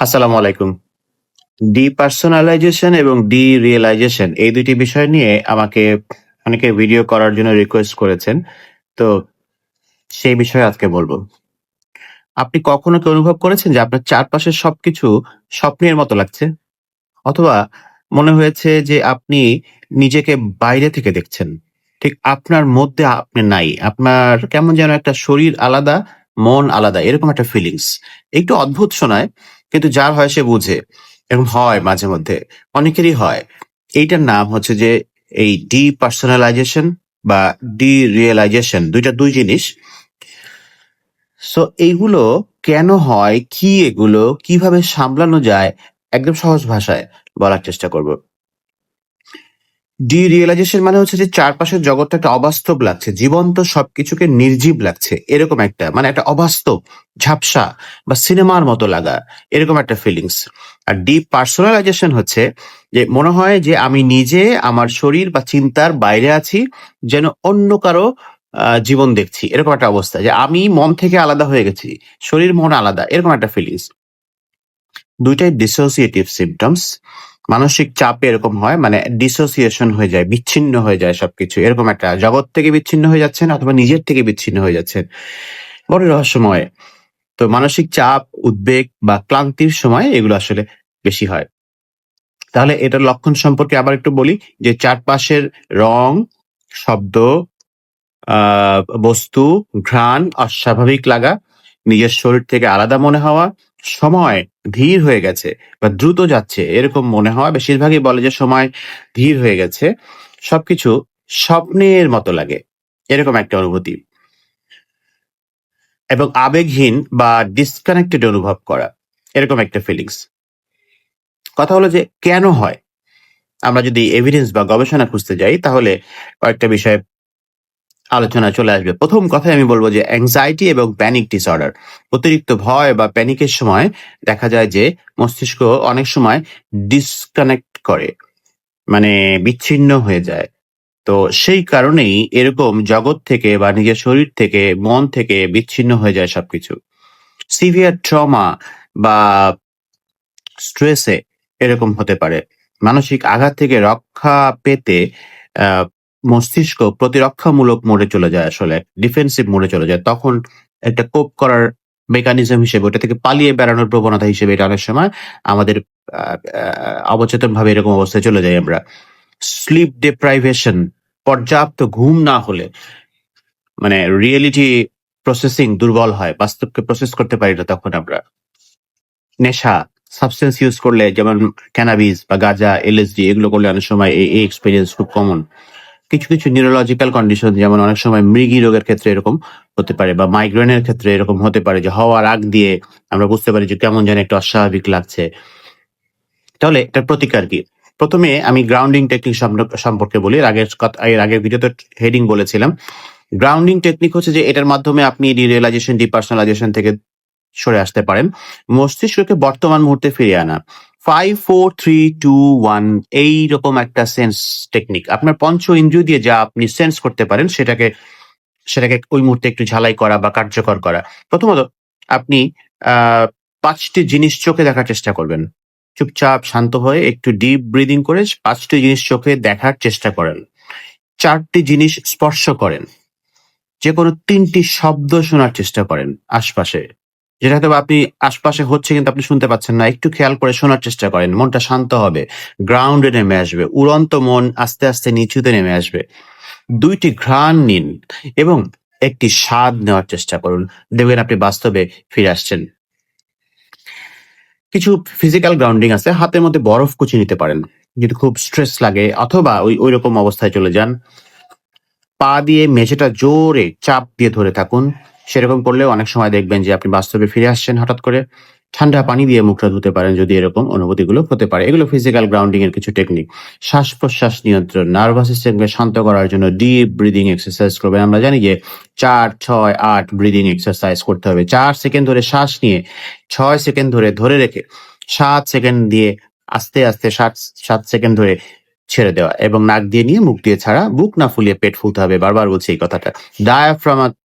আসসালামু আলাইকুম। Depersonalization এবং ডি রিয়েলাইজেশন এই দুটি বিষয় নিয়ে আমাকে অনেকে ভিডিও করার জন্য রিকোয়েস্ট করেছেন। তো সেই বিষয়ে আজকে বলব। আপনি কখনো কি অনুভব করেছেন যে আপনার চারপাশের সবকিছু স্বপ্নের মতো লাগছে? অথবা মনে হয়েছে যে আপনি নিজেকে বাইরে থেকে দেখছেন। ঠিক আপনার মধ্যে আপনি নাই। আপনার কেমন যেন একটা শরীর আলাদা, মন আলাদা, এরকম একটা ফিলিংস একটু অদ্ভুত শোনায়। কিন্তু যার হয় সে বুঝে এরকম হয় মাঝে মধ্যে। অনেকেরই হয়। এইটার নাম হচ্ছে যে এই ডি পার্সোনালাইজেশন বা ডি রিয়েলাইজেশন দুইটা দুই জিনিস। সো এইগুলো কেন হয়? কি এগুলো? কীভাবে সামলানো যায়? একদম সহজ ভাষায় বলার চেষ্টা করব। ডি রিয়েলাইজেশন মানে হচ্ছে যে চারপাশের জগৎটা একটা অবাস্তব লাগছে। জীবন্ত সবকিছুকে নির্জীব লাগছে। এরকম একটা মানে একটা অবাস্তব ঝাপসা বা সিনেমার মতো লাগা। এরকম একটা ফিলিংস আর ডিপ পার্সোনালাইজেশন হচ্ছে যে মনে হয় যে আমি নিজে আমার শরীর বা চিন্তার বাইরে আছি, যেন অন্য কারও জীবন দেখছি। এরকম একটা অবস্থা যে আমি মন থেকে আলাদা হয়ে গেছি, শরীর মন আলাদা। এরকম একটা ফিলিংস দুইটাই ডিসোসিয়েটিভ সিমটমস মানসিক চাপে এরকম হয় মানে ডিসোসিয়েশন হয়ে যায়, বিচ্ছিন্ন হয়ে যায় সবকিছু। এরকম একটা জগৎ থেকে বিচ্ছিন্ন হয়ে যাচ্ছেন অথবা নিজের থেকে বিচ্ছিন্ন হয়ে যাচ্ছেন। বড় রহস্যময়। তো মানসিক চাপ, উদ্বেগ বা ক্লান্তির সময় এগুলো আসলে বেশি হয়। তাহলে এটার লক্ষণ সম্পর্কে আবার একটু বলি, যে চারপাশের রং, শব্দ বস্তু, ঘ্রাণ, অস্বাভাবিক লাগা, নিজের শরীর থেকে আলাদা মনে হওয়া সময় ধীর হয়ে গেছে বা দ্রুত যাচ্ছে, এরকম মনে হয়। বেশিরভাগই বলে যে সময় ধীর হয়ে গেছে। সবকিছু স্বপ্নের মতো লাগে, এরকম একটা অনুভূতি। এবং আবেগহীন বা ডিসকানেক্টেড অনুভব করা, এরকম একটা ফিলিংস কথা হলো যে কেন হয়? আমরা যদি এভিডেন্স বা গবেষণা খুঁজতে যাই, তাহলে কয়েকটা বিষয়ে আলোচনা চলে আসবে। প্রথম কথাই আমি বলব যে অ্যাংজাইটি এবং প্যানিক ডিসঅর্ডার অতিরিক্ত ভয় বা প্যানিকের সময় দেখা যায় যে মস্তিষ্ক অনেক সময় ডিসকানেক্ট করে মানে বিচ্ছিন্ন হয়ে যায়। তো সেই কারণেই এরকম জগৎ থেকে বা নিজের শরীর থেকে, মন থেকে বিচ্ছিন্ন হয়ে যায় সবকিছু। সিভিয়ার ট্রমা বা স্ট্রেসে এরকম হতে পারে। মানসিক আঘাত থেকে রক্ষা পেতে মস্তিষ্ক প্রতিরক্ষামূলক মোড়ে চলে যায় আসলে ডিফেন্সিভ মোড়ে চলে যায়। তখন একটা কোপ করার মেকানিজম হিসেবে, ওটা থেকে পালিয়ে বেড়ানোর প্রবণতা হিসেবে এটা অনেক সময় আমাদের অবচেতন ভাবে এরকম অবস্থায় চলে যাই আমরা। স্লিপ ডিপ্রাইভেশন পর্যাপ্ত ঘুম না হলে মানে রিয়েলিটি প্রসেসিং দুর্বল হয়, বাস্তবকে প্রসেস করতে পারি না তখন আমরা। নেশা সাবস্টেন্স ইউজ করলে যেমন ক্যানাবিস বা গাঁজা এলএসডি এগুলো করলে অনেক সময় এই এক্সপিরিয়েন্স খুব কমন কিছু কিছু নিউরোলজিক্যাল কন্ডিশন যেমন অনেক সময় মৃগী রোগের ক্ষেত্রে এরকম হতে পারে বা মাইগ্রেনের ক্ষেত্রে এরকম হতে পারে যে হওয়ার আগ দিয়ে আমরা বুঝতে পারি যে কেমন যেন একটু অস্বাভাবিক লাগছে। তাহলে এটার প্রতিকার কি? প্রথমে আমি গ্রাউন্ডিং টেকনিক সম্পর্কে বলি। আগের এর আগের ভিডিওতে হেডিং বলেছিলাম। গ্রাউন্ডিং টেকনিক হচ্ছে যে এটার মাধ্যমে আপনি ডিরিয়েলাইজেশন ডিপার্সোনালাইজেশন থেকে সরে আসতে পারেন। মস্তিষ্ককে বর্তমান মুহূর্তে ফিরিয়ে আনা। Five four three two one এইরকম একটা সেন্স টেকনিক আপনার পঞ্চ ইন্দ্রিয় দিয়ে যা আপনি সেন্স করতে পারেন, সেটাকে সেটাকে ওই মুহূর্তে একটু ঝালাই করা বা কার্যকর করা। প্রথমত, আপনি পাঁচটি জিনিস চোখে দেখার চেষ্টা করবেন। চুপচাপ, শান্ত হয়ে একটু ডিপ ব্রিদিং করে পাঁচটি জিনিস চোখে দেখার চেষ্টা করেন। চারটি জিনিস স্পর্শ করেন। যে কোনো তিনটি শব্দ শোনার চেষ্টা করেন আশপাশে। যেটা হয়তো আপনি আশপাশে হচ্ছে কিন্তু আপনি শুনতে পাচ্ছেন না। একটু খেয়াল করে শোনার চেষ্টা করেন। মনটা শান্ত হবে। গ্রাউন্ডে নেমে আসবে। উড়ন্ত মন আস্তে আস্তে নিচুতে নেমে আসবে। দুইটি ঘ্রাণ নিন এবং একটি স্বাদ নেওয়ার চেষ্টা করুন। দেখবেন আপনি বাস্তবে ফিরে আসছেন। কিছু ফিজিক্যাল গ্রাউন্ডিং আছে। হাতের মধ্যে বরফ কুচি নিতে পারেন। যদি খুব স্ট্রেস লাগে অথবা ওই ওই রকম অবস্থায় চলে যান, পা দিয়ে মেঝেটা জোরে চাপ দিয়ে ধরে থাকুন। সেরকম করলেও অনেক সময় দেখবেন যে আপনি বাস্তবে ফিরে আসছেন হঠাৎ করে। ঠান্ডা পানি দিয়ে মুখটা ধুতে পারেন যদি এরকম অনুভূতিগুলো হতে পারে। এগুলো ফিজিক্যাল গ্রাউন্ডিং এর কিছু টেকনিক শ্বাস প্রশ্বাস নিয়ন্ত্রণ নার্ভাস সিস্টেমকে শান্ত করার জন্য ডিপ ব্রিদিং এক্সারসাইজ করবেন। আমরা জানি যে চার, ছয়, আট ব্রিদিং এক্সারসাইজ করতে হবে। চার সেকেন্ড ধরে শ্বাস নিয়ে ছয় সেকেন্ড ধরে ধরে রেখে সাত সেকেন্ড দিয়ে আস্তে আস্তে সাত সাত সেকেন্ড ধরে ছেড়ে দেওয়া এবং নাক দিয়ে নিয়ে মুখ দিয়ে ছাড়া, বুক না ফুলিয়ে পেট ফুলতে হবে। বারবার বলছি এই কথাটা।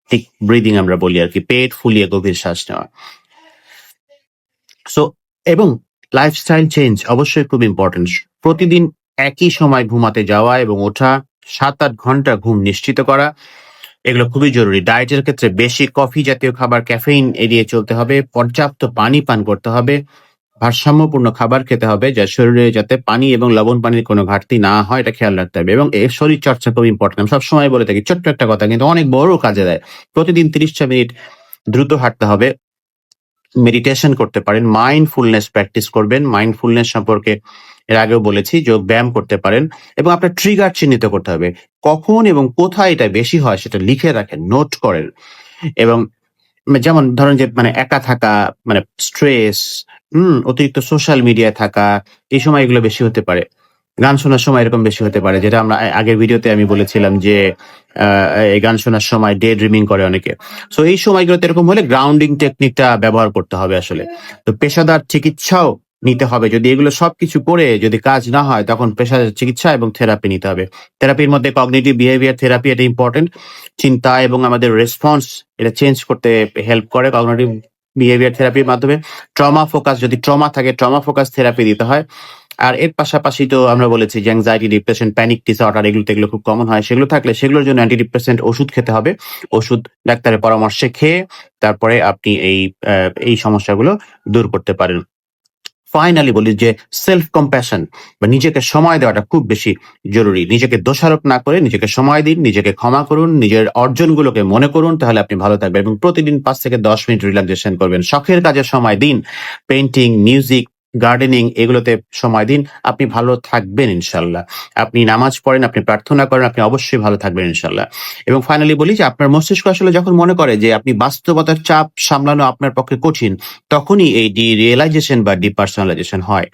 ডায়াফ্রামাটিক ব্রিদিং আমরা বলি আর কি, পেট ফুলিয়ে গভীর শ্বাস নেওয়া। সো এবং লাইফস্টাইল চেঞ্জ অবশ্যই খুব ইম্পর্টেন্ট প্রতিদিন একই সময় ঘুমাতে যাওয়া এবং ওঠা সাত আট ঘণ্টা ঘুম নিশ্চিত করা, এগুলো খুবই জরুরি। ডায়েটের ক্ষেত্রে বেশি কফি জাতীয় খাবার ক্যাফেইন এড়িয়ে চলতে হবে, পর্যাপ্ত পানি পান করতে হবে ভারসাম্যপূর্ণ খাবার খেতে হবে যা শরীরে যাতে পানি এবং লবণ পানির কোনো ঘাটতি না হয়, এটা খেয়াল রাখতে হবে। এবং এর শরীর চর্চা খুব ইম্পর্টেন্ট আমি সবসময় বলে থাকি, ছোট্ট একটা কথা, কিন্তু অনেক বড় কাজে দেয়। প্রতিদিন তিরিশটা মিনিট দ্রুত হাঁটতে হবে। মেডিটেশন করতে পারেন মাইন্ডফুলনেস প্র্যাকটিস করবেন। মাইন্ডফুলনেস সম্পর্কে এর আগেও বলেছি, যোগ ব্যায়াম করতে পারেন এবং আপনার ট্রিগার চিহ্নিত করতে হবে। কখন এবং কোথায় এটা বেশি হয় সেটা লিখে রাখেন নোট করেন। এবং যেমন ধরেন যে মানে একা থাকা মানে স্ট্রেস হুম, অতিরিক্ত সোশ্যাল মিডিয়ায় থাকা, এই সময় এগুলো বেশি হতে পারে। গান শোনার সময় এরকম বেশি হতে পারে, যেটা আমরা আগের ভিডিওতে আমি বলেছিলাম যে এই গান শোনার সময় ডে ড্রিমিং করে অনেকে। সো এই সময়গুলোতে এরকম হলে গ্রাউন্ডিং টেকনিকটা ব্যবহার করতে হবে আসলে। তো পেশাদার চিকিৎসাও নিতে হবে। যদি এগুলো সবকিছু করে যদি কাজ না হয়, তখন পেশাদার চিকিৎসা এবং থেরাপি নিতে হবে। থেরাপির মধ্যে কগনিটিভ বিহেভিয়ার থেরাপি এটা ইম্পর্টেন্ট চিন্তা এবং আমাদের রেসপন্স এটা চেঞ্জ করতে হেল্প করে কগনিটিভ বিহেভিয়ার থেরাপির মাধ্যমে ট্রমা ফোকাস যদি ট্রমা থাকে ট্রমা ফোকাস থেরাপি দিতে হয়। আর এর পাশাপাশি তো আমরা বলেছি যে অ্যাংজাইটি ডিপ্রেশন প্যানিক ডিসঅর্ডার এগুলো এগুলো খুব কমন হয়। সেগুলো থাকলে সেগুলোর জন্য অ্যান্টি ডিপ্রেসেন্ট ওষুধ খেতে হবে। ওষুধ ডাক্তারের পরামর্শে খেয়ে তারপরে আপনি এই এই সমস্যাগুলো দূর করতে পারেন। ফাইনালি বলি যে সেলফ কম্প্যাশন বা নিজেকে সময় দেওয়াটা খুব বেশি জরুরি। নিজেকে দোষারোপ না করে নিজেকে সময় দিন, নিজেকে ক্ষমা করুন, নিজের অর্জনগুলোকে মনে করুন, তাহলে আপনি ভালো থাকবেন এবং প্রতিদিন পাঁচ থেকে দশ মিনিট রিল্যাক্সেশন করবেন। শখের কাজে সময় দিন পেন্টিং মিউজিক গার্ডেনিং এগুলোতে সময় দিন। আপনি ভালো থাকবেন ইনশাল্লাহ। আপনি নামাজ পড়েন, আপনি প্রার্থনা করেন, আপনি অবশ্যই ভালো থাকবেন ইনশাল্লাহ। এবং ফাইনালি বলি যে আপনার মস্তিষ্ক আসলে যখন মনে করে যে আপনি বাস্তবতার চাপ সামলানো আপনার পক্ষে কঠিন, তখনই এই ডি রিয়েলাইজেশন বা ডিপার্সোনালাইজেশন হয়।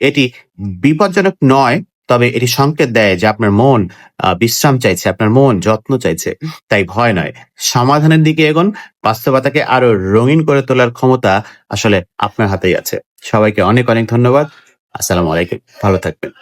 এটি বিপজ্জনক নয় তবে এটি সংকেত দেয় যে আপনার মন বিশ্রাম চাইছে, আপনার মন যত্ন চাইছে। তাই ভয় নয়। সমাধানের দিকে এগোন, বাস্তবতাকে আরও রঙিন করে তোলার ক্ষমতা আসলে আপনার হাতেই আছে। সবাইকে অনেক অনেক ধন্যবাদ। আসসালামু আলাইকুম। ভালো থাকবেন।